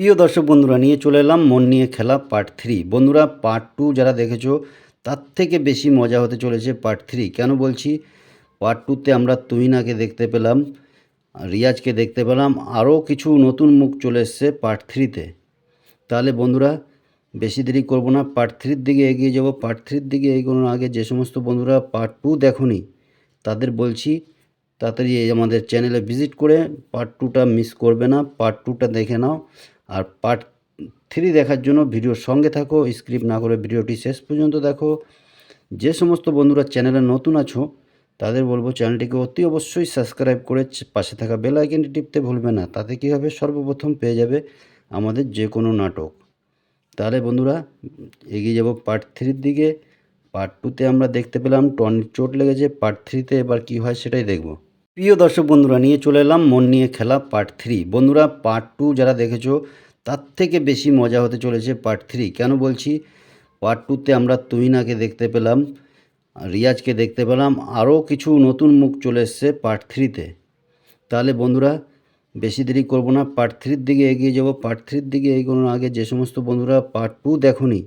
প্রিয় দর্শক বন্ধুরা, নিয়ে চলে এলাম মন নিয়ে খেলা পার্ট থ্রি বন্ধুরা পার্ট টু যারা দেখেছ, তার থেকে বেশি মজা হতে চলেছে পার্ট থ্রি কেন বলছি? পার্ট টুতে আমরা তুহিনাকে দেখতে পেলাম, রিয়াজকে দেখতে পেলাম, আরও কিছু নতুন মুখ চলে এসছে পার্ট থ্রিতে তাহলে বন্ধুরা, বেশি দেরি করব না পার্ট থ্রির দিকে এগিয়ে যাব। পার্ট থ্রির দিকে এগোনোর আগে যে সমস্ত বন্ধুরা পার্ট টু দেখনি, তাদের বলছি, তাড়াতাড়ি আমাদের চ্যানেলে ভিজিট করে পার্ট টুটা মিস করবে না। পার্ট টুটা দেখে নাও। আর পার্ট থ্রি দেখার জন্য ভিডিওর সঙ্গে থাকো স্ক্রিপ্ট না করে ভিডিওটি শেষ পর্যন্ত দেখো। যে সমস্ত বন্ধুরা চ্যানেলে নতুন আছো, তাদের বলব চ্যানেলটিকে অতি অবশ্যই সাবস্ক্রাইব করে পাশে থাকা বেল আইকনটি টিপতে ভুলবে না, তাতে কী হবে? সর্বপ্রথম পেয়ে যাবে আমাদের যে কোনো নাটক। তাহলে বন্ধুরা, এগিয়ে যাব পার্ট থ্রির দিকে। পার্ট টুতে আমরা দেখতে পেলাম টনির চোট লেগেছে পার্ট থ্রিতে এবার কি হয় সেটাই দেখব। প্রিয় দর্শক বন্ধুরা, নিয়ে চলে এলাম মন নিয়ে খেলা পার্ট থ্রি বন্ধুরা পার্ট টু যারা দেখেছ, তার থেকে বেশি মজা হতে চলেছে পার্ট থ্রি কেন বলছি? পার্ট টুতে আমরা তুহিনাকে দেখতে পেলাম, রিয়াজকে দেখতে পেলাম, আরও কিছু নতুন মুখ চলে এসছে পার্ট থ্রিতে তাহলে বন্ধুরা, বেশি দেরি করব না। পার্ট থ্রির দিকে এগিয়ে যাব। পার্ট থ্রির দিকে এগোনোর আগে যে সমস্ত বন্ধুরা পার্ট টু দেখনি,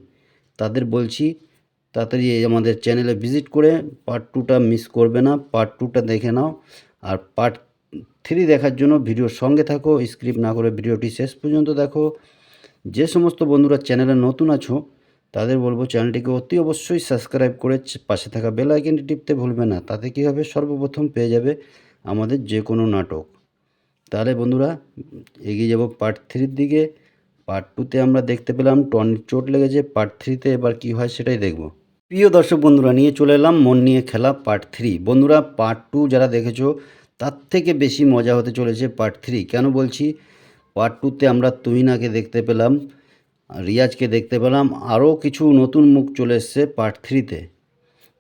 তাদের বলছি, তাড়াতাড়ি আমাদের চ্যানেলে ভিজিট করে পার্ট টুটা মিস করবে না। পার্ট টুটা দেখে নাও। আর পার্ট থ্রি দেখার জন্য ভিডিওর সঙ্গে থাকো স্ক্রিপ্ট না করে ভিডিওটি শেষ পর্যন্ত দেখো। যে সমস্ত বন্ধুরা চ্যানেলে নতুন আছো, তাদের বলব চ্যানেলটিকে অতি অবশ্যই সাবস্ক্রাইব করে পাশে থাকা বেল আইকনটি টিপতে ভুলবে না, তাতে কী হবে? সর্বপ্রথম পেয়ে যাবে আমাদের যে কোনো নাটক। তাহলে বন্ধুরা, এগিয়ে যাব পার্ট থ্রির দিকে। পার্ট টুতে আমরা দেখতে পেলাম টনির চোট লেগেছে পার্ট থ্রিতে এবার কি হয় সেটাই দেখব। প্রিয় দর্শক বন্ধুরা, নিয়ে চলে এলাম মন নিয়ে খেলা পার্ট থ্রি বন্ধুরা পার্ট টু যারা দেখেছ, তার থেকে বেশি মজা হতে চলেছে পার্ট থ্রি কেন বলছি? পার্ট টুতে আমরা তুহিনাকে দেখতে পেলাম, রিয়াজকে দেখতে পেলাম, আরও কিছু নতুন মুখ চলে এসছে পার্ট থ্রিতে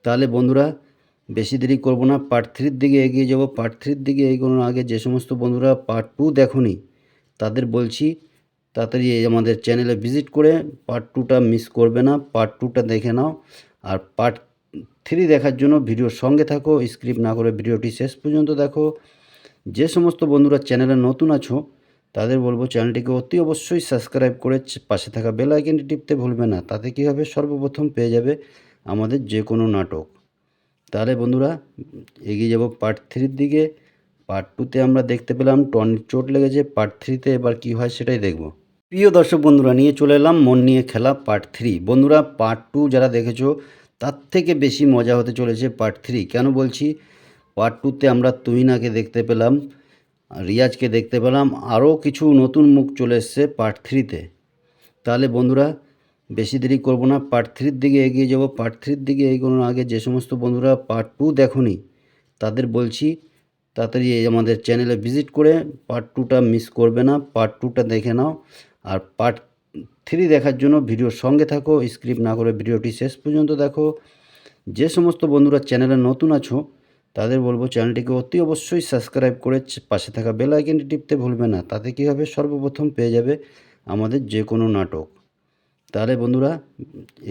তাহলে বন্ধুরা, বেশি দেরি করব না। পার্ট থ্রির দিকে এগিয়ে যাব। পার্ট থ্রির দিকে এগোনোর আগে যে সমস্ত বন্ধুরা পার্ট টু দেখনি, তাদের বলছি, তাড়াতাড়ি আমাদের চ্যানেলে ভিজিট করে পার্ট টুটা মিস করবে না। পার্ট টুটা দেখে নাও। আর পার্ট থ্রি দেখার জন্য ভিডিওর সঙ্গে থাকো স্ক্রিপ্ট না করে ভিডিওটি শেষ পর্যন্ত দেখো। যে সমস্ত বন্ধুরা চ্যানেলে নতুন আছো, তাদের বলব চ্যানেলটিকে অতি অবশ্যই সাবস্ক্রাইব করে পাশে থাকা বেল আইকনটি টিপতে ভুলবে না, তাতে কী হবে? সর্বপ্রথম পেয়ে যাবে আমাদের যে কোনো নাটক। তাহলে বন্ধুরা, এগিয়ে যাব পার্ট থ্রির দিকে। পার্ট টুতে আমরা দেখতে পেলাম টনির চোট লেগেছে পার্ট থ্রিতে এবার কি হয় সেটাই দেখব। প্রিয় দর্শক বন্ধুরা, নিয়ে চলে এলাম মন নিয়ে খেলা পার্ট থ্রি বন্ধুরা পার্ট টু যারা দেখেছ, তার থেকে বেশি মজা হতে চলেছে পার্ট থ্রি কেন বলছি? পার্ট টুতে আমরা তুহিনাকে দেখতে পেলাম, রিয়াজকে দেখতে পেলাম, আরও কিছু নতুন মুখ চলে এসছে পার্ট থ্রিতে তাহলে বন্ধুরা, বেশি দেরি করব না। পার্ট থ্রির দিকে এগিয়ে যাব। পার্ট থ্রির দিকে এগোনোর আগে যে সমস্ত বন্ধুরা পার্ট টু দেখনি, তাদের বলছি, তাড়াতাড়ি আমাদের চ্যানেলে ভিজিট করে পার্ট টুটা মিস করবে না। পার্ট টুটা দেখে নাও। আর পার্ট থ্রি দেখার জন্য ভিডিওর সঙ্গে থাকো স্ক্রিপ্ট না করে ভিডিওটি শেষ পর্যন্ত দেখো। যে সমস্ত বন্ধুরা চ্যানেলে নতুন আছো, তাদের বলব চ্যানেলটিকে অতি অবশ্যই সাবস্ক্রাইব করে পাশে থাকা বেল আইকনটি টিপতে ভুলবে না, তাতে কী হবে? সর্বপ্রথম পেয়ে যাবে আমাদের যে কোনো নাটক। তাহলে বন্ধুরা,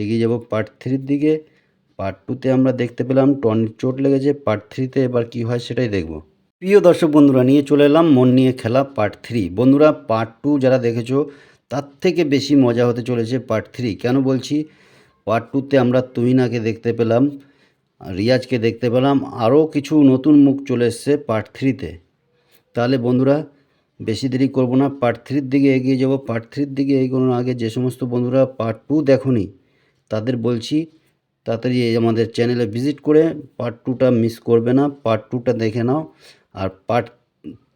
এগিয়ে যাব পার্ট থ্রির দিকে। পার্ট টুতে আমরা দেখতে পেলাম টনির চোট লেগেছে পার্ট থ্রিতে এবার কি হয় সেটাই দেখব। প্রিয় দর্শক বন্ধুরা, নিয়ে চলে এলাম মন নিয়ে খেলা পার্ট থ্রি বন্ধুরা পার্ট টু যারা দেখেছ, তার থেকে বেশি মজা হতে চলেছে পার্ট থ্রি কেন বলছি? পার্ট টুতে আমরা তুহিনাকে দেখতে পেলাম, রিয়াজকে দেখতে পেলাম আরও কিছু নতুন মুখ চলে এসছে পার্ট থ্রিতে তাহলে বন্ধুরা, বেশি দেরি করব না। পার্ট থ্রির দিকে এগিয়ে যাব। পার্ট থ্রির দিকে এগোনোর আগে যে সমস্ত বন্ধুরা পার্ট টু দেখনি, তাদের বলছি, তাড়াতাড়ি আমাদের চ্যানেলে ভিজিট করে পার্ট টুটা মিস করবে না। পার্ট টুটা দেখে নাও। আর পার্ট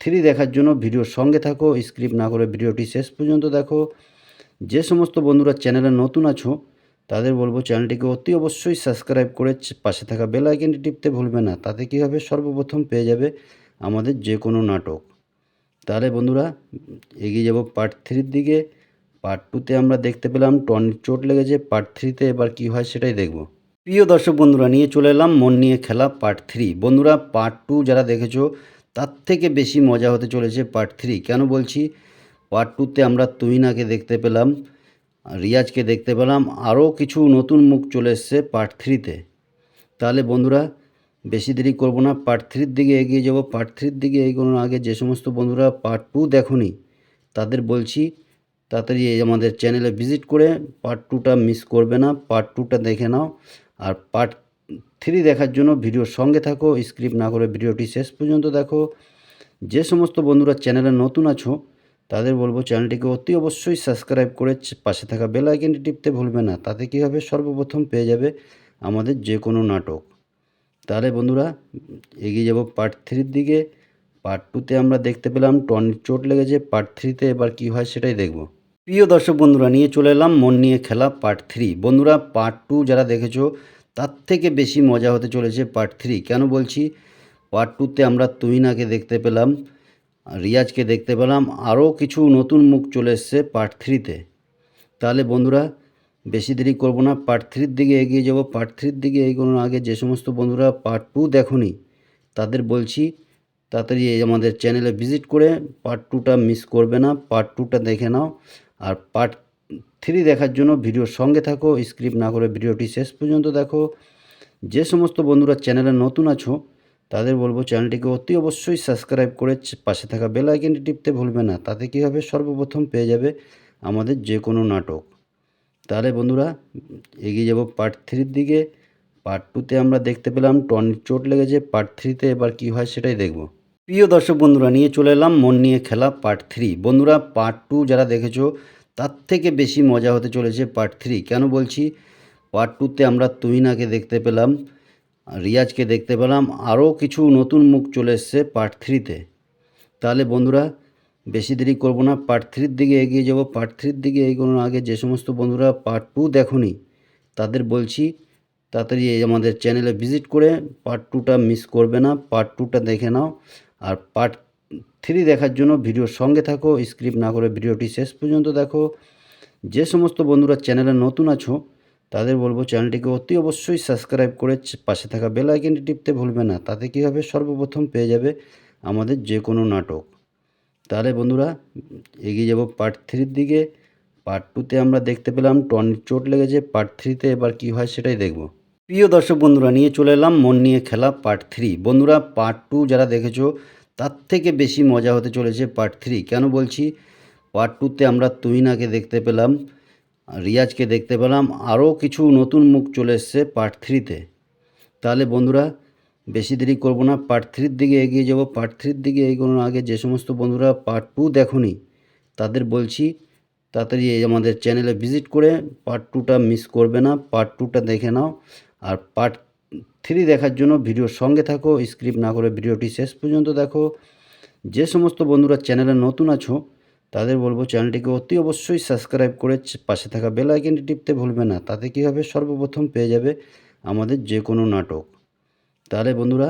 থ্রি দেখার জন্য ভিডিওর সঙ্গে থাকো স্ক্রিপ না করে ভিডিওটি শেষ পর্যন্ত দেখো। যে সমস্ত বন্ধুরা চ্যানেলে নতুন আছো, তাদের বলব চ্যানেলটিকে অতি অবশ্যই সাবস্ক্রাইব করে পাশে থাকা বেল আইকনটি টিপতে ভুলবে না, তাতে কী হবে সর্বপ্রথম পেয়ে যাবে আমাদের যে কোনো নাটক। তাহলে বন্ধুরা, এগিয়ে যাব পার্ট থ্রির দিকে। পার্ট টুতে আমরা দেখতে পেলাম টনির চোট লেগেছে পার্ট থ্রিতে এবার কি হয় সেটাই দেখব। প্রিয় দর্শক বন্ধুরা, নিয়ে চলে এলাম মন নিয়ে খেলা পার্ট থ্রি বন্ধুরা পার্ট টু যারা দেখেছ, তার থেকে বেশি মজা হতে চলেছে পার্ট থ্রি কেন বলছি? পার্ট টুতে আমরা তুহিনাকে দেখতে পেলাম, রিয়াজকে দেখতে পেলাম, আরও কিছু নতুন মুখ চলে এসছে পার্ট থ্রিতে তাহলে বন্ধুরা, বেশি দেরি করব না। পার্ট থ্রির দিকে এগিয়ে যাব। পার্ট থ্রির দিকে এগোনোর আগে যে সমস্ত বন্ধুরা পার্ট টু দেখনি, তাদের বলছি, তাড়াতাড়ি আমাদের চ্যানেলে ভিজিট করে পার্ট টুটা মিস করবে না। পার্ট টুটা দেখে নাও। আর পার্ট থ্রি দেখার জন্য ভিডিওর সঙ্গে থাকো স্ক্রিপ্ট না করে ভিডিওটি শেষ পর্যন্ত দেখো। যে সমস্ত বন্ধুরা চ্যানেলে নতুন আছো, তাদের বলব চ্যানেলটিকে অতি অবশ্যই সাবস্ক্রাইব করে পাশে থাকা বেল আইকনটি টিপতে ভুলবে না, তাতে কী হবে সর্বপ্রথম পেয়ে যাবে আমাদের যে কোনো নাটক। তাহলে বন্ধুরা, এগিয়ে যাব পার্ট থ্রির দিকে। পার্ট টুতে আমরা দেখতে পেলাম টনির চোট লেগেছে পার্ট থ্রিতে এবার কী হয় সেটাই দেখব। প্রিয় দর্শক বন্ধুরা, নিয়ে চলে এলাম মন নিয়ে খেলা পার্ট থ্রি বন্ধুরা পার্ট টু যারা দেখেছ তার থেকে বেশি মজা হতে চলেছে পার্ট থ্রি কেন বলছি? পার্ট টুতে আমরা তুহিনাকে দেখতে পেলাম, রিয়াজকে দেখতে পেলাম, আরও কিছু নতুন মুখ চলে এসছে পার্ট থ্রিতে তাহলে বন্ধুরা, বেশি দেরি করব না পার্ট থ্রির দিকে এগিয়ে যাব। পার্ট থ্রির দিকে এগোনোর আগে যে সমস্ত বন্ধুরা পার্ট টু দেখোনি, তাদের বলছি, তাড়াতাড়ি আমাদের চ্যানেলে ভিজিট করে পার্ট টুটা মিস করবে না পার্ট টুটা দেখে নাও। আর পার্ট থ্রি দেখার জন্য ভিডিওর সঙ্গে থাকো, স্ক্রিপ্ট না করে ভিডিওটি শেষ পর্যন্ত দেখো। যে সমস্ত বন্ধুরা চ্যানেলে নতুন আছো, তাদের বলব চ্যানেলটিকে অতি অবশ্যই সাবস্ক্রাইব করে পাশে থাকা বেল আইকনটি টিপতে ভুলবে না, তাতে কী হবে সর্বপ্রথম পেয়ে যাবে আমাদের যে কোনো নাটক। তাহলে বন্ধুরা, এগিয়ে যাব পার্ট থ্রির দিকে। পার্ট টুতে আমরা দেখতে পেলাম টনির চোট লেগেছে, পার্ট থ্রিতে এবার কী হয় সেটাই দেখব। প্রিয় দর্শক বন্ধুরা, নিয়ে চলে এলাম মন নিয়ে খেলা পার্ট থ্রি। বন্ধুরা, পার্ট টু যারা দেখেছ তার থেকে বেশি মজা হতে চলেছে পার্ট থ্রি কেন বলছি? পার্ট টুতে আমরা তুহিনাকে দেখতে পেলাম, রিয়াজকে দেখতে পেলাম, আরও কিছু নতুন মুখ চলে এসছে পার্ট থ্রিতে তাহলে বন্ধুরা, বেশি দেরি করব না পার্ট থ্রির দিকে এগিয়ে যাব। পার্ট থ্রির দিকে এগোনোর আগে যে সমস্ত বন্ধুরা পার্ট টু দেখোনি, তাদের বলছি, তাড়াতাড়ি আমাদের চ্যানেলে ভিজিট করে পার্ট টুটা মিস করবে না পার্ট টুটা দেখে নাও। আর পার্ট থ্রি দেখার জন্য ভিডিওর সঙ্গে থাকো, স্ক্রিপ্ট না করে ভিডিওটি শেষ পর্যন্ত দেখো। যে সমস্ত বন্ধুরা চ্যানেলে নতুন আছো, তাদের বলব চ্যানেলটিকে অতি অবশ্যই সাবস্ক্রাইব করে পাশে থাকা বেল আইকনটি টিপতে ভুলবে না, তাতে কী হবে সর্বপ্রথম পেয়ে যাবে আমাদের যে কোনো নাটক। তাহলে বন্ধুরা, এগিয়ে যাব পার্ট থ্রির দিকে। পার্ট টুতে আমরা দেখতে পেলাম টনির চোট লেগেছে, পার্ট থ্রিতে এবার কী হয় সেটাই দেখব। প্রিয় দর্শক বন্ধুরা, নিয়ে চলে এলাম মন নিয়ে খেলা পার্ট থ্রি। বন্ধুরা, পার্ট টু যারা দেখেছ তার থেকে বেশি মজা হতে চলেছে পার্ট থ্রি কেন বলছি? পার্ট টুতে আমরা তুহিনাকে দেখতে পেলাম, রিয়াজকে দেখতে পেলাম, আরও কিছু নতুন মুখ চলে এসছে পার্ট থ্রিতে তাহলে বন্ধুরা, বেশি দেরি করব না পার্ট থ্রির দিকে এগিয়ে যাব। পার্ট থ্রির দিকে এগোনোর আগে যে সমস্ত বন্ধুরা পার্ট টু দেখোনি, তাদের বলছি, তাড়াতাড়ি আমাদের চ্যানেলে ভিজিট করে পার্ট টুটা মিস করবে না পার্ট টুটা দেখে নাও। আর পার্ট থ্রি দেখার জন্য ভিডিওর সঙ্গে থাকো, স্ক্রিপ্ট না করে ভিডিওটি শেষ পর্যন্ত দেখো। যে সমস্ত বন্ধুরা চ্যানেলে নতুন আছো, তাদের বলব চ্যানেলটিকে অতি অবশ্যই সাবস্ক্রাইব করে পাশে থাকা বেল আইকনটি টিপতে ভুলবে না, তাতে কী হবে? সর্বপ্রথম পেয়ে যাবে আমাদের যে কোনো নাটক। তাহলে বন্ধুরা,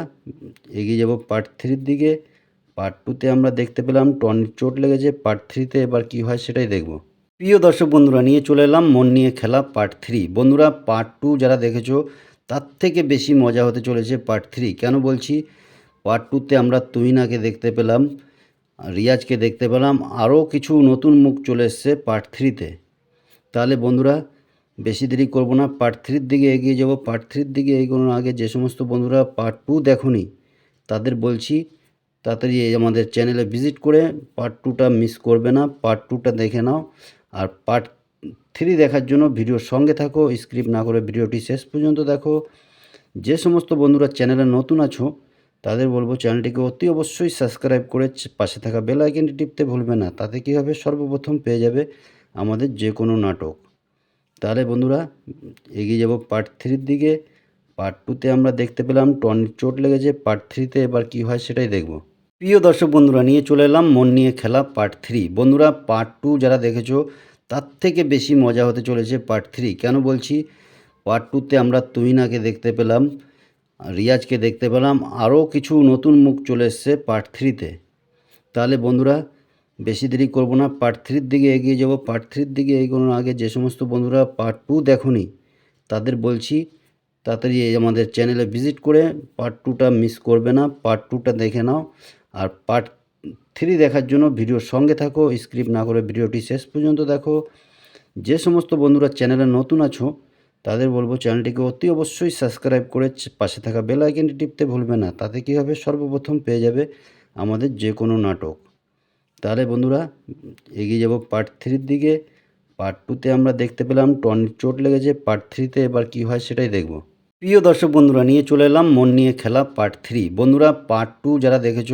এগিয়ে যাব পার্ট থ্রির দিকে। পার্ট টুতে আমরা দেখতে পেলাম টনির চোট লেগেছে, পার্ট থ্রিতে এবার কী হয় সেটাই দেখব। প্রিয় দর্শক বন্ধুরা, নিয়ে চলে এলাম মন নিয়ে খেলা পার্ট থ্রি। বন্ধুরা, পার্ট টু যারা দেখেছ তার থেকে বেশি মজা হতে চলেছে পার্ট থ্রি কেন বলছি? পার্ট টুতে আমরা তুহিনাকে দেখতে পেলাম, রিয়াজকে দেখতে পেলাম, আরও কিছু নতুন মুখ চলে এসছে পার্ট থ্রিতে তাহলে বন্ধুরা, বেশি দেরি করব না পার্ট থ্রির দিকে এগিয়ে যাব। পার্ট থ্রির দিকে এগোনোর আগে যে সমস্ত বন্ধুরা পার্ট টু দেখোনি, তাদের বলছি, তাড়াতাড়ি আমাদের চ্যানেলে ভিজিট করে পার্ট টুটা মিস করবে না পার্ট টুটা দেখে নাও। আর পার্ট থ্রি দেখার জন্য ভিডিওর সঙ্গে থাকো, স্ক্রিপ্ট না করে ভিডিওটি শেষ পর্যন্ত দেখো। যে সমস্ত বন্ধুরা চ্যানেলে নতুন আছো, তাদের বলব চ্যানেলটিকে অতি অবশ্যই সাবস্ক্রাইব করে পাশে থাকা বেল আইকনটি টিপতে ভুলবে না, তাতে কী হবে সর্বপ্রথম পেয়ে যাবে আমাদের যে কোনো নাটক। তাহলে বন্ধুরা, এগিয়ে যাব পার্ট থ্রির দিকে। পার্ট টুতে আমরা দেখতে পেলাম টনির চোট লেগেছে, পার্ট থ্রিতে এবার কী হয় সেটাই দেখব। প্রিয় দর্শক বন্ধুরা, নিয়ে চলে এলাম মন নিয়ে খেলা পার্ট থ্রি। বন্ধুরা, পার্ট টু যারা দেখেছ তার থেকে বেশি মজা হতে চলেছে পার্ট থ্রি কেন বলছি? পার্ট টুতে আমরা তুহিনাকে দেখতে পেলাম, রিয়াজকে দেখতে পেলাম, আরও কিছু নতুন মুখ চলে এসছে পার্ট থ্রিতে তাহলে বন্ধুরা, বেশি দেরি করব না পার্ট থ্রির দিকে এগিয়ে যাব। পার্ট থ্রির দিকে এগোনোর আগে যে সমস্ত বন্ধুরা পার্ট টু দেখোনি, তাদের বলছি, তাড়াতাড়ি আমাদের চ্যানেলে ভিজিট করে পার্ট টুটা মিস করবে না পার্ট টুটা দেখে নাও। আর পার্ট থ্রি দেখার জন্য ভিডিওর সঙ্গে থাকো, স্ক্রিপ্ট না করে ভিডিওটি শেষ পর্যন্ত দেখো। যে সমস্ত বন্ধুরা চ্যানেলে নতুন আছো, তাদের বলব চ্যানেলটিকে অতি অবশ্যই সাবস্ক্রাইব করে পাশে থাকা বেল আইকনটি টিপতে ভুলবে না, তাতে কী হবে? সর্বপ্রথম পেয়ে যাবে আমাদের যে কোনো নাটক। তাহলে বন্ধুরা, এগিয়ে যাব পার্ট থ্রির দিকে। পার্ট টুতে আমরা দেখতে পেলাম টনির চোট লেগেছে, পার্ট থ্রিতে এবার কি হয় সেটাই দেখব। প্রিয় দর্শক বন্ধুরা, নিয়ে চলে এলাম মন নিয়ে খেলা পার্ট থ্রি। বন্ধুরা, পার্ট টু যারা দেখেছ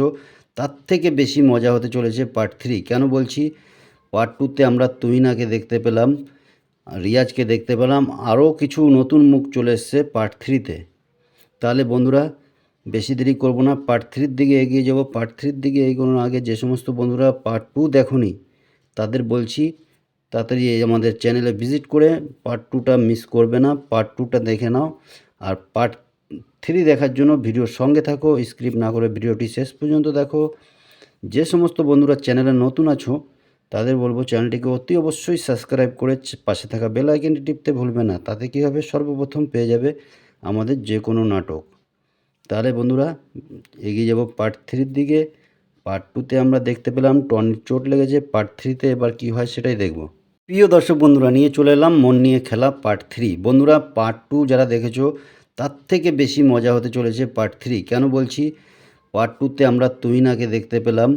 তার থেকে বেশি মজা হতে চলেছে পার্ট থ্রি কেন বলছি? পার্ট টুতে আমরা তুহিনাকে দেখতে পেলাম, রিয়াজকে দেখতে পেলাম, আরও কিছু নতুন মুখ চলে এসছে পার্ট থ্রিতে তাহলে বন্ধুরা, বেশি দেরি করব না পার্ট থ্রির দিকে এগিয়ে যাব। পার্ট থ্রির দিকে এগোনোর আগে যে সমস্ত বন্ধুরা পার্ট টু দেখনি, তাদের বলছি, তাড়াতাড়ি আমাদের চ্যানেলে ভিজিট করে পার্ট টুটা মিস করবে না পার্ট টুটা দেখে নাও। আর পার্ট থ্রি দেখার জন্য ভিডিওর সঙ্গে থাকো, স্ক্রিপ্ট না করে ভিডিওটি শেষ পর্যন্ত দেখো। যে সমস্ত বন্ধুরা চ্যানেলে নতুন আছো, তাদের বলব চ্যানেলটিকে অতি অবশ্যই সাবস্ক্রাইব করে পাশে থাকা বেল আইকনটি টিপতে ভুলবে না, তাতে কী হবে? সর্বপ্রথম পেয়ে যাবে আমাদের যে কোনো নাটক। তাহলে বন্ধুরা, এগিয়ে যাব পার্ট থ্রির দিকে। পার্ট টুতে আমরা দেখতে পেলাম টনির চোট লেগেছে, পার্ট থ্রিতে এবার কি হয় সেটাই দেখব। প্রিয় দর্শক বন্ধুরা, নিয়ে চলে এলাম মন নিয়ে খেলা পার্ট থ্রি। বন্ধুরা, পার্ট টু যারা দেখেছ তার থেকে বেশি মজা হতে চলেছে পার্ট থ্রি কেন বলছি? পার্ট টুতে আমরা তুহিনাকে দেখতে পেলাম,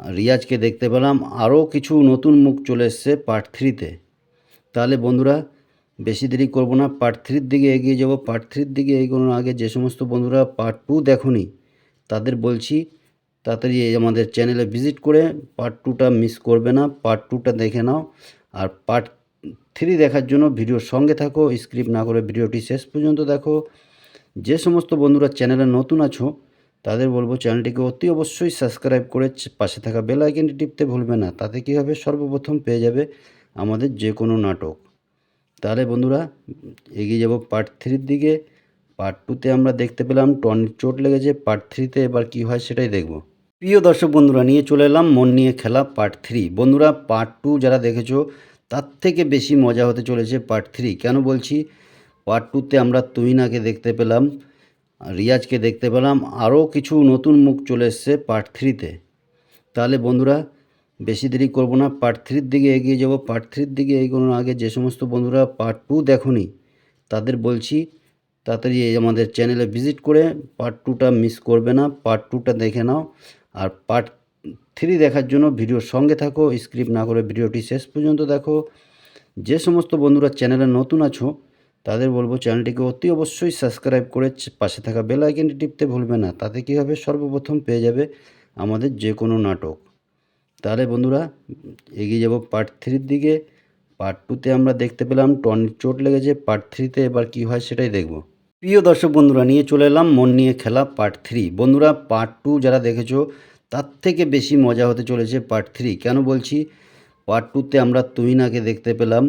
রিয়াজকে দেখতে পেলাম, আরও কিছু নতুন মুখ চলে এসছে পার্ট থ্রিতে তাহলে বন্ধুরা, বেশি দেরি করব না পার্ট থ্রির দিকে এগিয়ে যাব। পার্ট থ্রির দিকে এগোনোর আগে যে সমস্ত বন্ধুরা পার্ট টু দেখনি, তাদের বলছি, তাড়াতাড়ি আমাদের চ্যানেলে ভিজিট করে পার্ট টুটা মিস করবে না পার্ট টুটা দেখে নাও। আর পার্ট থ্রি দেখার জন্য ভিডিওর সঙ্গে থাকো, স্ক্রিপ্ট না করে ভিডিওটি শেষ পর্যন্ত দেখো। যে সমস্ত বন্ধুরা চ্যানেলে নতুন আছো, তাদের বলব চ্যানেলটিকে অতি অবশ্যই সাবস্ক্রাইব করে পাশে থাকা বেল আইকনটি টিপতে ভুলবে না, তাতে কী হবে? সর্বপ্রথম পেয়ে যাবে আমাদের যে কোনো নাটক। তাহলে বন্ধুরা, এগিয়ে যাব পার্ট থ্রির দিকে। পার্ট টুতে আমরা দেখতে পেলাম টনির চোট লেগেছে, পার্ট থ্রিতে এবার কি হয় সেটাই দেখব। প্রিয় দর্শক বন্ধুরা, নিয়ে চলে এলাম, মন নিয়ে খেলা পার্ট থ্রি। বন্ধুরা, পার্ট টু যারা দেখেছ তার থেকে বেশি মজা হতে চলেছে পার্ট থ্রি কেন বলছি? পার্ট টুতে আমরা তুহিনাকে দেখতে পেলাম, রিয়াজকে দেখতে পেলাম, আরও কিছু নতুন মুখ চলে এসছে পার্ট থ্রিতে তাহলে বন্ধুরা, বেশি দেরি করব না। পার্ট থ্রির দিকে এগিয়ে যাব। পার্ট থ্রির দিকে এগোনোর আগে যে সমস্ত বন্ধুরা পার্ট টু দেখনি, তাদের বলছি, তাড়াতাড়ি আমাদের চ্যানেলে ভিজিট করে পার্ট টুটা মিস করবে না। পার্ট টুটা দেখে নাও। আর পার্ট থ্রি দেখার জন্য ভিডিওর সঙ্গে থাকো, স্ক্রিপ্ট না করে ভিডিওটি শেষ পর্যন্ত দেখো। যে সমস্ত বন্ধুরা চ্যানেলে নতুন আছো, তাদের বলব চ্যানেলটিকে অতি অবশ্যই সাবস্ক্রাইব করে পাশে থাকা বেল আইকনটি টিপতে ভুলবে না, তাতে কী হবে? সর্বপ্রথম পেয়ে যাবে আমাদের যে কোনো নাটক। তাহলে বন্ধুরা, এগিয়ে যাব পার্ট থ্রির দিকে। পার্ট টুতে আমরা দেখতে পেলাম টনির চোট লেগেছে, পার্ট থ্রিতে এবার কি হয় সেটাই দেখব। প্রিয় দর্শক বন্ধুরা, নিয়ে চলে এলাম মন নিয়ে খেলা পার্ট থ্রি। বন্ধুরা, পার্ট টু যারা দেখেছ তার থেকে বেশি মজা হতে চলেছে পার্ট থ্রি কেন বলছি? পার্ট টুতে আমরা তুহিনাকে দেখতে পেলাম,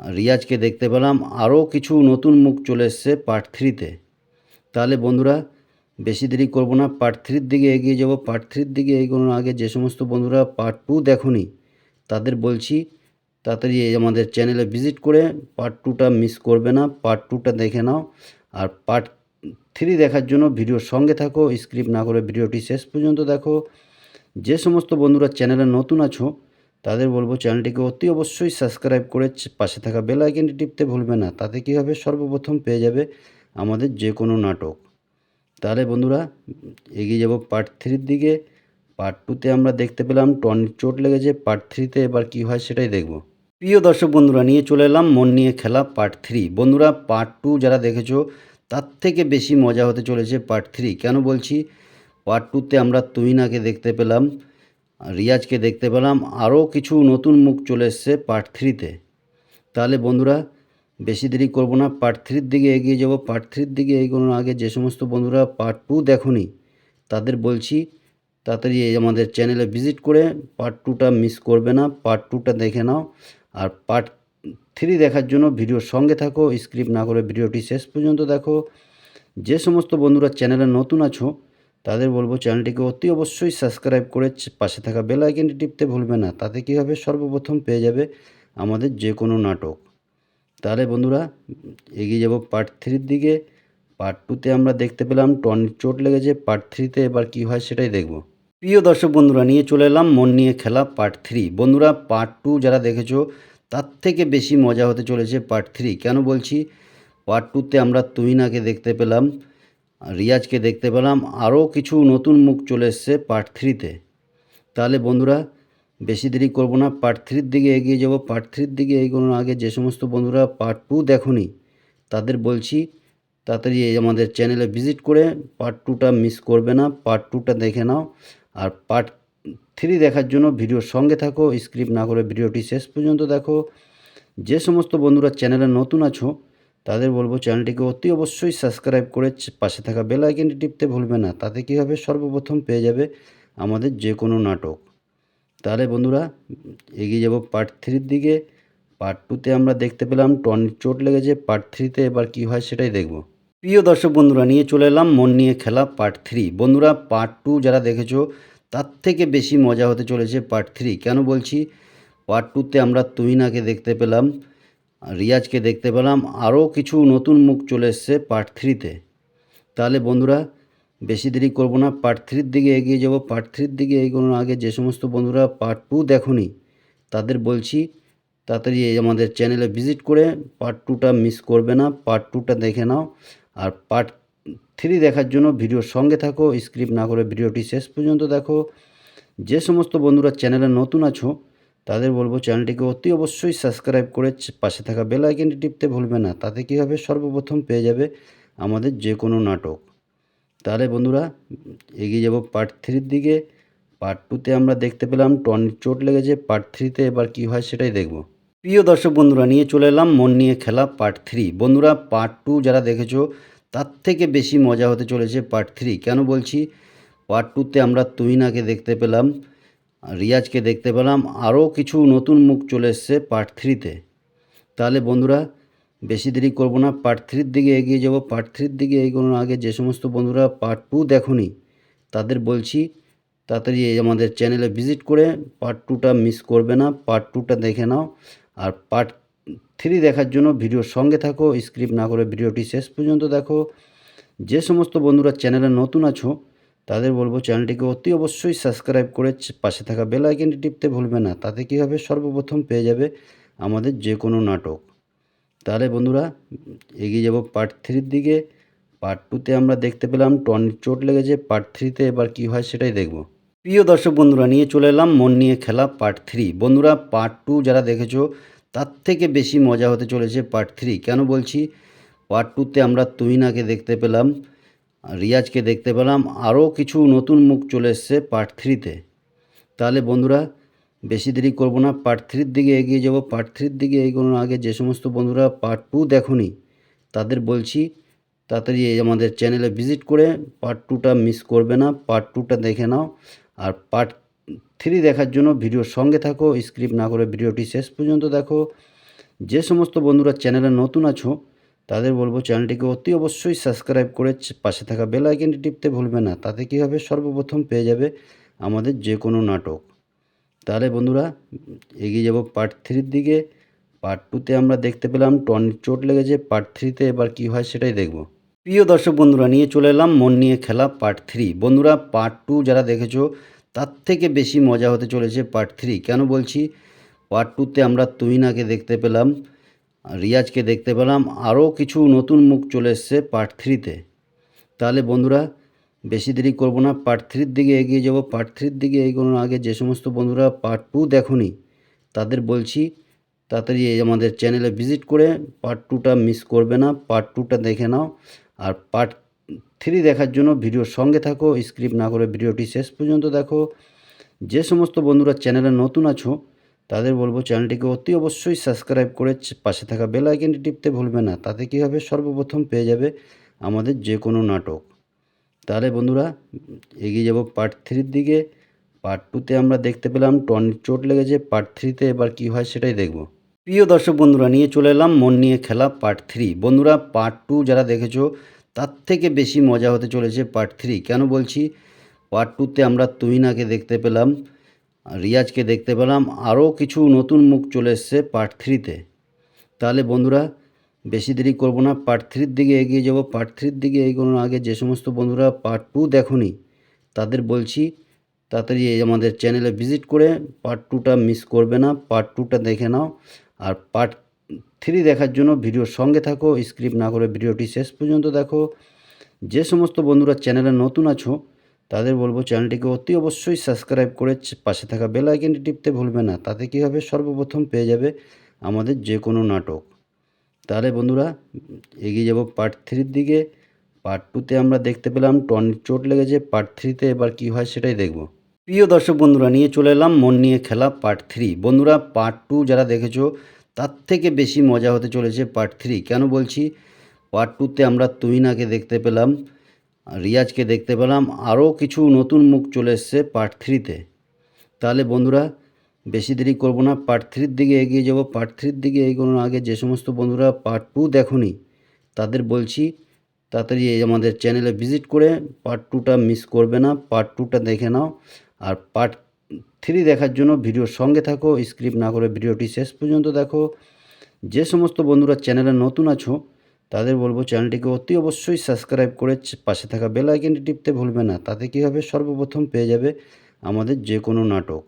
রিয়াজকে দেখতে পেলাম, আরও কিছু নতুন মুখ চলে এসছে পার্ট থ্রিতে তাহলে বন্ধুরা, বেশি দেরি করব না। পার্ট থ্রির দিকে এগিয়ে যাব। পার্ট থ্রির দিকে এগোনোর আগে যে সমস্ত বন্ধুরা পার্ট টু দেখনি, তাদের বলছি, তাড়াতাড়ি আমাদের চ্যানেলে ভিজিট করে পার্ট টুটা মিস করবে না। পার্ট টুটা দেখে নাও। আর পার্ট থ্রি দেখার জন্য ভিডিওর সঙ্গে থাকো স্ক্রিপ্ট না করে ভিডিওটি শেষ পর্যন্ত দেখো। যে সমস্ত বন্ধুরা চ্যানেলে নতুন আছো, তাদের বলব চ্যানেলটিকে অতি অবশ্যই সাবস্ক্রাইব করে পাশে থাকা বেল আইকনটি টিপতে ভুলবে না, তাতে কী হবে? সর্বপ্রথম পেয়ে যাবে আমাদের যে কোনো নাটক। তাহলে বন্ধুরা, এগিয়ে যাব পার্ট থ্রির দিকে। পার্ট টুতে আমরা দেখতে পেলাম টনির চোট লেগেছে, পার্ট থ্রিতে এবার কি হয় সেটাই দেখব। প্রিয় দর্শক বন্ধুরা, নিয়ে চলে এলাম মন নিয়ে খেলা পার্ট থ্রি। বন্ধুরা, পার্ট টু যারা দেখেছ তার থেকে বেশি মজা হতে চলেছে পার্ট থ্রি কেন বলছি? পার্ট টুতে আমরা তুহিনাকে দেখতে পেলাম, রিয়াজকে দেখতে পেলাম আরও কিছু নতুন মুখ চলে এসছে পার্ট থ্রিতে তাহলে বন্ধুরা, বেশি দেরি করব না পার্ট থ্রির দিকে এগিয়ে যাব। পার্ট থ্রির দিকে এগোনোর আগে যে সমস্ত বন্ধুরা পার্ট টু দেখনি, তাদের বলছি, তাড়াতাড়ি আমাদের চ্যানেলে ভিজিট করে পার্ট টুটা মিস করবে না পার্ট টুটা দেখে নাও। আর পার্ট থ্রি দেখার জন্য ভিডিওর সঙ্গে থাকো স্ক্রিপ্ট না করে ভিডিওটি শেষ পর্যন্ত দেখো। যে সমস্ত বন্ধুরা চ্যানেলে নতুন আছো, তাদের বলব চ্যানেলটিকে অতি অবশ্যই সাবস্ক্রাইব করে পাশে থাকা বেল আইকনটি টিপতে ভুলবে না, তাতে কী হবে সর্বপ্রথম পেয়ে যাবে আমাদের যে কোনো নাটক। তাহলে বন্ধুরা, এগিয়ে যাব পার্ট থ্রির দিকে। পার্ট টুতে আমরা দেখতে পেলাম টনির চোট লেগেছে, পার্ট থ্রিতে এবার কি হয় সেটাই দেখব। প্রিয় দর্শক বন্ধুরা, নিয়ে চলে এলাম মন নিয়ে খেলা পার্ট থ্রি। বন্ধুরা, পার্ট টু যারা দেখেছ তার থেকে বেশি মজা হতে চলেছে পার্ট থ্রি কেন বলছি? পার্ট টুতে আমরা তুহিনাকে দেখতে পেলাম, রিয়াজকে দেখতে পেলাম, আরও কিছু নতুন মুখ চলে এসছে পার্ট থ্রিতে তাহলে বন্ধুরা, বেশি দেরি করব না পার্ট থ্রির দিকে এগিয়ে যাব। পার্ট থ্রির দিকে এগোনোর আগে যে সমস্ত বন্ধুরা পার্ট টু দেখনি, তাদের বলছি, তাড়াতাড়ি আমাদের চ্যানেলে ভিজিট করে পার্ট টুটা মিস করবে না পার্ট টুটা দেখে নাও। আর পার্ট থ্রি দেখার জন্য ভিডিওর সঙ্গে থাকো স্ক্রিপ্ট না করে ভিডিওটি শেষ পর্যন্ত দেখো। যে সমস্ত বন্ধুরা চ্যানেলে নতুন আছো, তাদের বলব চ্যানেলটিকে অতি অবশ্যই সাবস্ক্রাইব করে পাশে থাকা বেল আইকনটি টিপতে ভুলবে না, তাতে কী হবে সর্বপ্রথম পেয়ে যাবে আমাদের যে কোনো নাটক। তাহলে বন্ধুরা, এগিয়ে যাব পার্ট থ্রির দিকে। পার্ট টুতে আমরা দেখতে পেলাম টনির চোট লেগেছে, পার্ট থ্রিতে এবার কী হয় সেটাই দেখব। প্রিয় দর্শক বন্ধুরা, নিয়ে চলে এলাম মন নিয়ে খেলা পার্ট থ্রি। বন্ধুরা, পার্ট টু যারা দেখেছ তার থেকে বেশি মজা হতে চলেছে পার্ট থ্রি কেন বলছি? পার্ট টুতে আমরা তুহিনাকে দেখতে পেলাম, রিয়াজকে দেখতে পেলাম, আরও কিছু নতুন মুখ চলে এসছে পার্ট থ্রিতে তাহলে বন্ধুরা, বেশি দেরি করব না পার্ট থ্রির দিকে এগিয়ে যাব। পার্ট থ্রির দিকে এগোনোর আগে যে সমস্ত বন্ধুরা পার্ট টু দেখনি, তাদের বলছি, তাড়াতাড়ি আমাদের চ্যানেলে ভিজিট করে পার্ট টুটা মিস করবে না পার্ট টুটা দেখে নাও। আর পার্ট থ্রি দেখার জন্য ভিডিওর সঙ্গে থাকো, স্ক্রিপ্ট না করে ভিডিওটি শেষ পর্যন্ত দেখো। যে সমস্ত বন্ধুরা চ্যানেলে নতুন আছো, তাদের বলব চ্যানেলটিকে অতি অবশ্যই সাবস্ক্রাইব করে পাশে থাকা বেল আইকনটি টিপতে ভুলবে না, তাতে কী হবে সর্বপ্রথম পেয়ে যাবে আমাদের যে কোনো নাটক। তাহলে বন্ধুরা, এগিয়ে যাব পার্ট থ্রির দিকে। পার্ট টুতে আমরা দেখতে পেলাম টনির চোট লেগেছে, পার্ট থ্রিতে এবার কী হয় সেটাই দেখব। প্রিয় দর্শক বন্ধুরা, নিয়ে চলে এলাম মন নিয়ে খেলা পার্ট থ্রি। বন্ধুরা, পার্ট টু যারা দেখেছ তার থেকে বেশি মজা হতে চলেছে পার্ট থ্রি কেন বলছি? পার্ট টুতে আমরা তুহিনাকে দেখতে পেলাম, রিয়াজকে দেখতে পেলাম, আরও কিছু নতুন মুখ চলে এসছে পার্ট থ্রিতে তাহলে বন্ধুরা, বেশি দেরি করব না পার্ট থ্রির দিকে এগিয়ে যাব। পার্ট থ্রির দিকে এগোনোর আগে যে সমস্ত বন্ধুরা পার্ট টু দেখনি, তাদের বলছি, তাড়াতাড়ি আমাদের চ্যানেলে ভিজিট করে পার্ট টুটা মিস করবে না পার্ট টুটা দেখে নাও। আর পার্ট থ্রি দেখার জন্য ভিডিওর সঙ্গে থাকো, স্ক্রিপ্ট না করে ভিডিওটি শেষ পর্যন্ত দেখো। যে সমস্ত বন্ধুরা চ্যানেলে নতুন আছো, তাদের বলব চ্যানেলটিকে অতি অবশ্যই সাবস্ক্রাইব করে পাশে থাকা বেল আইকনটি টিপতে ভুলবে না, তাতে কী হবে সর্বপ্রথম পেয়ে যাবে আমাদের যে কোনো নাটক। তাহলে বন্ধুরা, এগিয়ে যাব পার্ট থ্রির দিকে। পার্ট টুতে আমরা দেখতে পেলাম টনির চোট লেগেছে, পার্ট থ্রিতে এবার কী হয় সেটাই দেখব। প্রিয় দর্শক বন্ধুরা, নিয়ে চলে এলাম মন নিয়ে খেলা পার্ট থ্রি। বন্ধুরা, পার্ট টু যারা দেখেছ তার থেকে বেশি মজা হতে চলেছে পার্ট থ্রি কেন বলছি? পার্ট টুতে আমরা তুহিনাকে দেখতে পেলাম, রিয়াজকে দেখতে পেলাম, আরও কিছু নতুন মুখ চলে এসছে পার্ট থ্রিতে তাহলে বন্ধুরা, বেশি দেরি করব না পার্ট থ্রির দিকে এগিয়ে যাব। পার্ট থ্রির দিকে এগোনোর আগে যে সমস্ত বন্ধুরা পার্ট টু দেখনি, তাদের বলছি, তাড়াতাড়ি আমাদের চ্যানেলে ভিজিট করে পার্ট টুটা মিস করবে না পার্ট টুটা দেখে নাও। আর পার্ট থ্রি দেখার জন্য ভিডিওর সঙ্গে থাকো, স্ক্রিপ্ট না করে ভিডিওটি শেষ পর্যন্ত দেখো। যে সমস্ত বন্ধুরা চ্যানেলে নতুন আছো, তাদের বলব চ্যানেলটিকে অতি অবশ্যই সাবস্ক্রাইব করে পাশে থাকা বেল আইকনটি টিপতে ভুলবে না, তাতে কী হবে? সর্বপ্রথম পেয়ে যাবে আমাদের যে কোনো নাটক। তাহলে বন্ধুরা, এগিয়ে যাব পার্ট থ্রির দিকে। পার্ট টুতে আমরা দেখতে পেলাম টনির চোট লেগেছে, পার্ট থ্রিতে এবার কী হয় সেটাই দেখব। প্রিয় দর্শক বন্ধুরা, নিয়ে চলে এলাম মন নিয়ে খেলা পার্ট থ্রি। বন্ধুরা, পার্ট টু যারা দেখেছ তার থেকে বেশি মজা হতে চলেছে পার্ট থ্রি কেন বলছি? পার্ট টুতে আমরা তুহিনাকে দেখতে পেলাম, রিয়াজকে দেখতে পেলাম, আরও কিছু নতুন মুখ চলে এসছে পার্ট থ্রিতে তাহলে বন্ধুরা, বেশি দেরি করব না পার্ট থ্রির দিকে এগিয়ে যাব। পার্ট থ্রির দিকে এগোনোর আগে যে সমস্ত বন্ধুরা পার্ট টু দেখনি, তাদের বলছি, তাড়াতাড়ি আমাদের চ্যানেলে ভিজিট করে পার্ট টুটা মিস করবে না পার্ট টুটা দেখে নাও। আর পার্ট থ্রি দেখার জন্য ভিডিওর সঙ্গে থাকো, স্ক্রিপ্ট না করে ভিডিওটি শেষ পর্যন্ত দেখো। যে সমস্ত বন্ধুরা চ্যানেলে নতুন আছো, তাদের বলব চ্যানেলটিকে অতি অবশ্যই সাবস্ক্রাইব করে পাশে থাকা বেল আইকনটি টিপতে ভুলবে না, তাতে কী হবে সর্বপ্রথম পেয়ে যাবে আমাদের যে কোনো নাটক। তাহলে বন্ধুরা, এগিয়ে যাব পার্ট থ্রির দিকে। পার্ট টুতে আমরা দেখতে পেলাম টনির চোট লেগেছে, পার্ট থ্রিতে এবার কী হয় সেটাই দেখব। প্রিয় দর্শক বন্ধুরা, নিয়ে চলে এলাম মন নিয়ে খেলা পার্ট থ্রি। বন্ধুরা, পার্ট টু যারা দেখেছ তার থেকে বেশি মজা হতে চলেছে পার্ট থ্রি কেন বলছি? পার্ট টুতে আমরা তুহিনাকে দেখতে পেলাম, রিয়াজকে দেখতে পেলাম, আরও কিছু নতুন মুখ চলে এসছে পার্ট থ্রিতে তাহলে বন্ধুরা, বেশি দেরি করব না পার্ট থ্রির দিকে এগিয়ে যাব। পার্ট থ্রির দিকে এগোনোর আগে যে সমস্ত বন্ধুরা পার্ট টু দেখনি, তাদের বলছি, তাড়াতাড়ি আমাদের চ্যানেলে ভিজিট করে পার্ট টুটা মিস করবে না পার্ট টুটা দেখে নাও। আর পার্ট থ্রি দেখার জন্য ভিডিওর সঙ্গে থাকো, স্ক্রিপ্ট না করে ভিডিওটি শেষ পর্যন্ত দেখো। যে সমস্ত বন্ধুরা চ্যানেলে নতুন আছো, তাদের বলব চ্যানেলটিকে অতি অবশ্যই সাবস্ক্রাইব করে পাশে থাকা বেল আইকনটি টিপতে ভুলবে না, তাতে কী হবে? সর্বপ্রথম পেয়ে যাবে আমাদের যে কোনো নাটক। তাহলে বন্ধুরা, এগিয়ে যাব পার্ট থ্রির দিকে। পার্ট টুতে আমরা দেখতে পেলাম টনির চোট লেগেছে, পার্ট থ্রিতে এবার কি হয় সেটাই দেখব। প্রিয় দর্শক বন্ধুরা, নিয়ে চলে এলাম মন নিয়ে খেলা পার্ট থ্রি। বন্ধুরা, পার্ট টু যারা দেখেছ তার থেকে বেশি মজা হতে চলেছে পার্ট থ্রি কেন বলছি? পার্ট টুতে আমরা তুহিনাকে দেখতে পেলাম, রিয়াজকে দেখতে পেলাম, আরও কিছু নতুন মুখ চলে এসছে পার্ট থ্রিতে তাহলে বন্ধুরা, বেশি দেরি করব না পার্ট থ্রির দিকে এগিয়ে যাব। পার্ট থ্রির দিকে এগোনোর আগে যে সমস্ত বন্ধুরা পার্ট টু দেখনি, তাদের বলছি, তাড়াতাড়ি আমাদের চ্যানেলে ভিজিট করে পার্ট টুটা মিস করবে না পার্ট টুটা দেখে নাও। আর পার্ট থ্রি দেখার জন্য ভিডিওর সঙ্গে থাকো, স্ক্রিপ্ট না করে ভিডিওটি শেষ পর্যন্ত দেখো। যে সমস্ত বন্ধুরা চ্যানেলে নতুন আছো, তাদের বলব চ্যানেলটিকে অতি অবশ্যই সাবস্ক্রাইব করে পাশে থাকা বেল আইকনটি টিপতে ভুলবে না, তাতে কী হবে? সর্বপ্রথম পেয়ে যাবে আমাদের যে কোনো নাটক।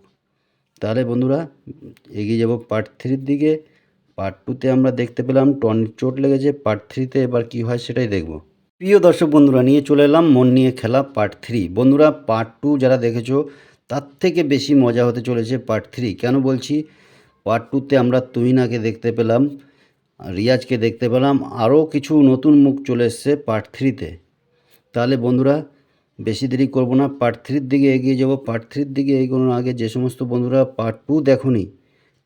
তাহলে বন্ধুরা, এগিয়ে যাব পার্ট থ্রির দিকে। পার্ট টুতে আমরা দেখতে পেলাম টনির চোট লেগেছে, পার্ট থ্রিতে এবার কি হয় সেটাই দেখব। প্রিয় দর্শক বন্ধুরা, নিয়ে চলে এলাম মন নিয়ে খেলা পার্ট থ্রি। বন্ধুরা, পার্ট টু যারা দেখেছ তার থেকে বেশি মজা হতে চলেছে পার্ট থ্রি কেন বলছি? পার্ট টুতে আমরা তুহিনাকে দেখতে পেলাম, রিয়াজকে দেখতে পেলাম, আরও কিছু নতুন মুখ চলে এসছে পার্ট থ্রিতে তাহলে বন্ধুরা, বেশি দেরি করব না পার্ট থ্রির দিকে এগিয়ে যাব। পার্ট থ্রির দিকে এগোনোর আগে যে সমস্ত বন্ধুরা পার্ট টু দেখনি,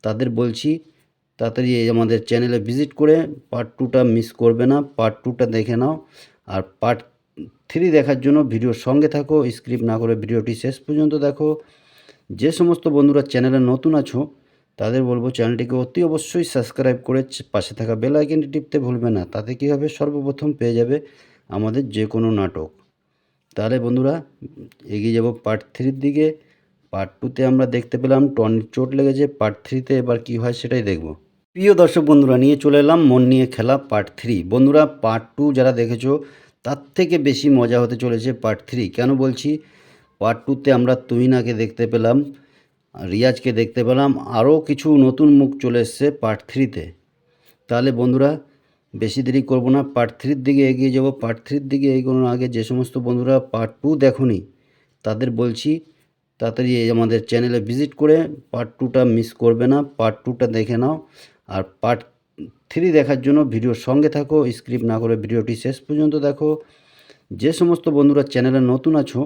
তাদের বলছি, তাড়াতাড়ি আমাদের চ্যানেলে ভিজিট করে পার্ট টুটা মিস করবে না পার্ট টুটা দেখে নাও। আর পার্ট থ্রি দেখার জন্য ভিডিওর সঙ্গে থাকো, স্ক্রিপ্ট না করে ভিডিওটি শেষ পর্যন্ত দেখো। যে সমস্ত বন্ধুরা চ্যানেলে নতুন আছো, তাদের বলব চ্যানেলটিকে অতি অবশ্যই সাবস্ক্রাইব করে পাশে থাকা বেল আইকনটি টিপতে ভুলবে না, তাতে কী হবে? সর্বপ্রথম পেয়ে যাবে আমাদের যে কোনো নাটক। তাহলে বন্ধুরা, এগিয়ে যাব পার্ট থ্রির দিকে। পার্ট টুতে আমরা দেখতে পেলাম টনির চোট লেগেছে, পার্ট থ্রিতে এবার কি হয় সেটাই দেখব। প্রিয় দর্শক বন্ধুরা, নিয়ে চলে এলাম মন নিয়ে খেলা পার্ট থ্রি। বন্ধুরা, পার্ট টু যারা দেখেছ তার থেকে বেশি মজা হতে চলেছে পার্ট থ্রি কেন বলছি? পার্ট টুতে আমরা তুহিনাকে দেখতে পেলাম, রিয়াজকে দেখতে পেলাম, আরও কিছু নতুন মুখ চলে এসছে পার্ট থ্রিতে তাহলে বন্ধুরা, বেশি দেরি করব না। পার্ট থ্রির দিকে এগিয়ে যাব। পার্ট থ্রির দিকে এগোনোর আগে যে সমস্ত বন্ধুরা পার্ট টু দেখনি, তাদের বলছি, তাড়াতাড়ি আমাদের চ্যানেলে ভিজিট করে পার্ট টুটা মিস করবে না। পার্ট টুটা দেখে নাও। আর পার্ট থ্রি দেখার জন্য ভিডিওর সঙ্গে থাকো, স্ক্রিপ্ট না করে ভিডিওটি শেষ পর্যন্ত দেখো। যে সমস্ত বন্ধুরা চ্যানেলে নতুন আছো,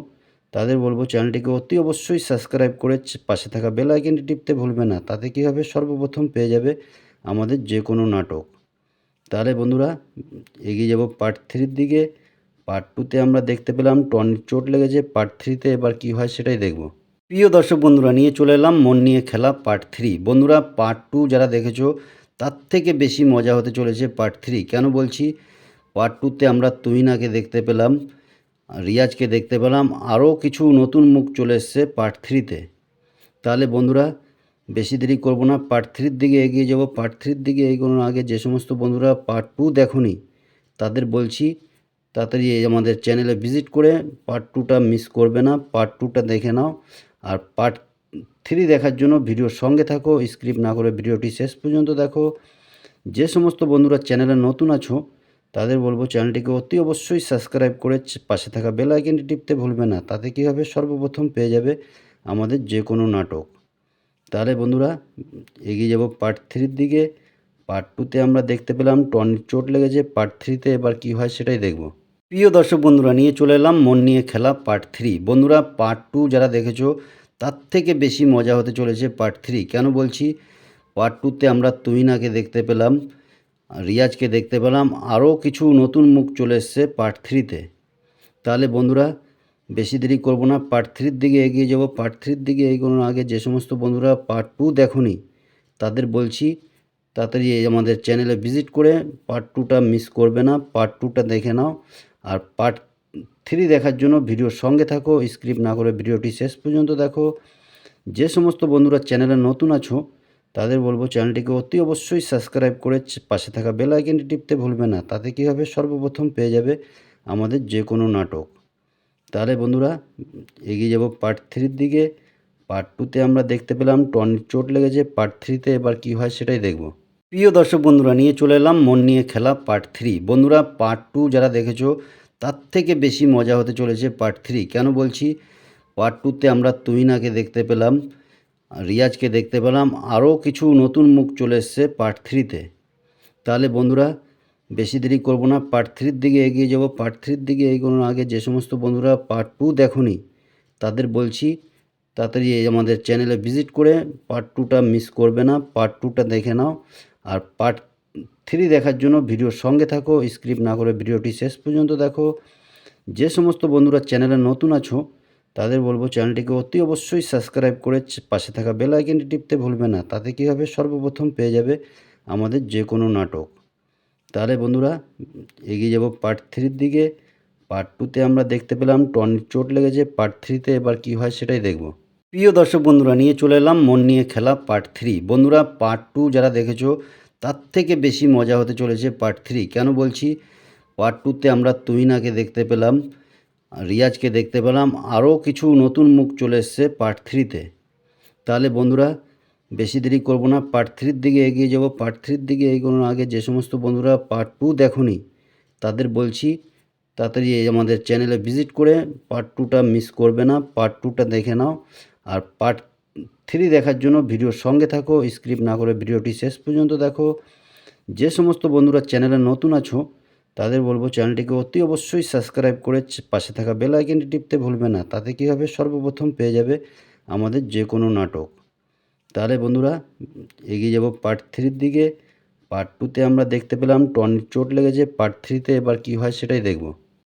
তাদের বলব চ্যানেলটিকে অতি অবশ্যই সাবস্ক্রাইব করে পাশে থাকা বেল আইকনটি টিপতে ভুলবে না, তাতে কী হবে? সর্বপ্রথম পেয়ে যাবে আমাদের যে কোনো নাটক। তাহলে বন্ধুরা, এগিয়ে যাব পার্ট থ্রির দিকে। পার্ট টুতে আমরা দেখতে পেলাম টনির চোট লেগেছে, পার্ট থ্রিতে এবার কি হয় সেটাই দেখব। প্রিয় দর্শক বন্ধুরা, নিয়ে চলে এলাম মন নিয়ে খেলা পার্ট থ্রি। বন্ধুরা, পার্ট টু যারা দেখেছ তার থেকে বেশি মজা হতে চলেছে পার্ট থ্রি কেন বলছি? পার্ট টুতে আমরা তুহিনাকে দেখতে পেলাম, রিয়াজকে দেখতে পেলাম, আরও কিছু নতুন মুখ চলে এসছে পার্ট থ্রিতে তাহলে বন্ধুরা, বেশি দেরি করব না। পার্ট থ্রির দিকে এগিয়ে যাব। পার্ট থ্রির দিকে এগোনোর আগে যে সমস্ত বন্ধুরা পার্ট টু দেখনি, তাদের বলছি, তাড়াতাড়ি আমাদের চ্যানেলে ভিজিট করে পার্ট টুটা মিস করবে না। পার্ট টুটা দেখে নাও। আর পার্ট থ্রি দেখার জন্য ভিডিওর সঙ্গে থাকো, স্ক্রিপ্ট না করে ভিডিওটি শেষ পর্যন্ত দেখো। যে সমস্ত বন্ধুরা চ্যানেলে নতুন আছো, তাদের বলব চ্যানেলটিকে অতি অবশ্যই সাবস্ক্রাইব করে পাশে থাকা বেল আইকনটি টিপতে ভুলবে না, তাতে কী হবে? সর্বপ্রথম পেয়ে যাবে আমাদের যে কোনো নাটক। তাহলে বন্ধুরা, এগিয়ে যাব পার্ট থ্রির দিকে। পার্ট টুতে আমরা দেখতে পেলাম টনির চোট লেগেছে। পার্ট থ্রিতে এবার কি হয় সেটাই দেখব। প্রিয় দর্শক বন্ধুরা, নিয়ে চলে এলাম মন নিয়ে খেলা পার্ট থ্রি। বন্ধুরা, পার্ট টু যারা দেখেছ তার থেকে বেশি মজা হতে চলেছে পার্ট থ্রি কেন বলছি? পার্ট টুতে আমরা তুহিনাকে দেখতে পেলাম, রিয়াজকে দেখতে পেলাম আরও কিছু নতুন মুখ চলে এসছে পার্ট থ্রিতে তাহলে বন্ধুরা, বেশি দেরি করব না। পার্ট থ্রির দিকে এগিয়ে যাব। পার্ট থ্রির দিকে এগোনোর আগে যে সমস্ত বন্ধুরা পার্ট টু দেখনি, তাদের বলছি, তাড়াতাড়ি আমাদের চ্যানেলে ভিজিট করে পার্ট টুটা মিস করবে না। পার্ট টুটা দেখে নাও। আর পার্ট থ্রি দেখার জন্য ভিডিওর সঙ্গে থাকো স্ক্রিপ্ট না করে ভিডিওটি শেষ পর্যন্ত দেখো। যে সমস্ত বন্ধুরা চ্যানেলে নতুন আছো, তাদের বলব চ্যানেলটিকে অতি অবশ্যই সাবস্ক্রাইব করে পাশে থাকা বেল আইকনটি টিপতে ভুলবে না, তাতে কী হবে? সর্বপ্রথম পেয়ে যাবে আমাদের যে কোনো নাটক। তাহলে বন্ধুরা, এগিয়ে যাব পার্ট থ্রির দিকে। পার্ট টুতে আমরা দেখতে পেলাম টনির চোট লেগেছে, পার্ট থ্রিতে এবার কি হয় সেটাই দেখব। প্রিয় দর্শক বন্ধুরা, নিয়ে চলে এলাম মন নিয়ে খেলা পার্ট থ্রি। বন্ধুরা, পার্ট টু যারা দেখেছ তার থেকে বেশি মজা হতে চলেছে পার্ট থ্রি কেন বলছি? পার্ট টুতে আমরা তুহিনাকে দেখতে পেলাম, রিয়াজকে দেখতে পেলাম আরও কিছু নতুন মুখ চলে এসছে পার্ট থ্রিতে তাহলে বন্ধুরা, বেশি দেরি করব না পার্ট থ্রির দিকে এগিয়ে যাব। পার্ট থ্রির দিকে এগোনোর আগে যে সমস্ত বন্ধুরা পার্ট টু দেখনি, তাদের বলছি, তাড়াতাড়ি আমাদের চ্যানেলে ভিজিট করে পার্ট টুটা মিস করবে না পার্ট টুটা দেখে নাও। আর পার্ট থ্রি দেখার জন্য ভিডিওর সঙ্গে থাকো স্ক্রিপ্ট না করে ভিডিওটি শেষ পর্যন্ত দেখো। যে সমস্ত বন্ধুরা চ্যানেলে নতুন আছো, তাদের বলব চ্যানেলটিকে অতি অবশ্যই সাবস্ক্রাইব করে পাশে থাকা বেল আইকনটি টিপতে ভুলবে না, তাতে কী হবে সর্বপ্রথম পেয়ে যাবে আমাদের যে কোনো নাটক। তাহলে বন্ধুরা, এগিয়ে যাব পার্ট থ্রির দিকে। পার্ট টুতে আমরা দেখতে পেলাম টনির চোট লেগেছে, পার্ট থ্রিতে এবার কি হয় সেটাই দেখব। প্রিয় দর্শক বন্ধুরা, নিয়ে চলে এলাম মন নিয়ে খেলা পার্ট থ্রি। বন্ধুরা, পার্ট টু যারা দেখেছ তার থেকে বেশি মজা হতে চলেছে পার্ট থ্রি কেন বলছি? পার্ট টুতে আমরা তুহিনাকে দেখতে পেলাম, রিয়াজকে দেখতে পেলাম, আরও কিছু নতুন মুখ চলে এসছে পার্ট থ্রিতে তাহলে বন্ধুরা, বেশি দেরি করব না। পার্ট থ্রির দিকে এগিয়ে যাব। পার্ট থ্রির দিকে এগোনোর আগে যে সমস্ত বন্ধুরা পার্ট টু দেখনি, তাদের বলছি, তাড়াতাড়ি আমাদের চ্যানেলে ভিজিট করে পার্ট টুটা মিস করবে না। পার্ট টুটা দেখে নাও। আর পার্ট থ্রি দেখার জন্য ভিডিওর সঙ্গে থাকো, স্ক্রিপ্ট না করে ভিডিওটি শেষ পর্যন্ত দেখো। যে সমস্ত বন্ধুরা চ্যানেলে নতুন আছো, তাদের বলব চ্যানেলটিকে অতি অবশ্যই সাবস্ক্রাইব করে পাশে থাকা বেল আইকনটি টিপতে ভুলবে না, তাতে কী হবে সর্বপ্রথম পেয়ে যাবে আমাদের যে কোনো নাটক। তাহলে বন্ধুরা, এগিয়ে যাব পার্ট থ্রির দিকে। পার্ট টুতে আমরা দেখতে পেলাম টনির চোট লেগেছে, পার্ট থ্রিতে এবার কি হয় সেটাই দেখব।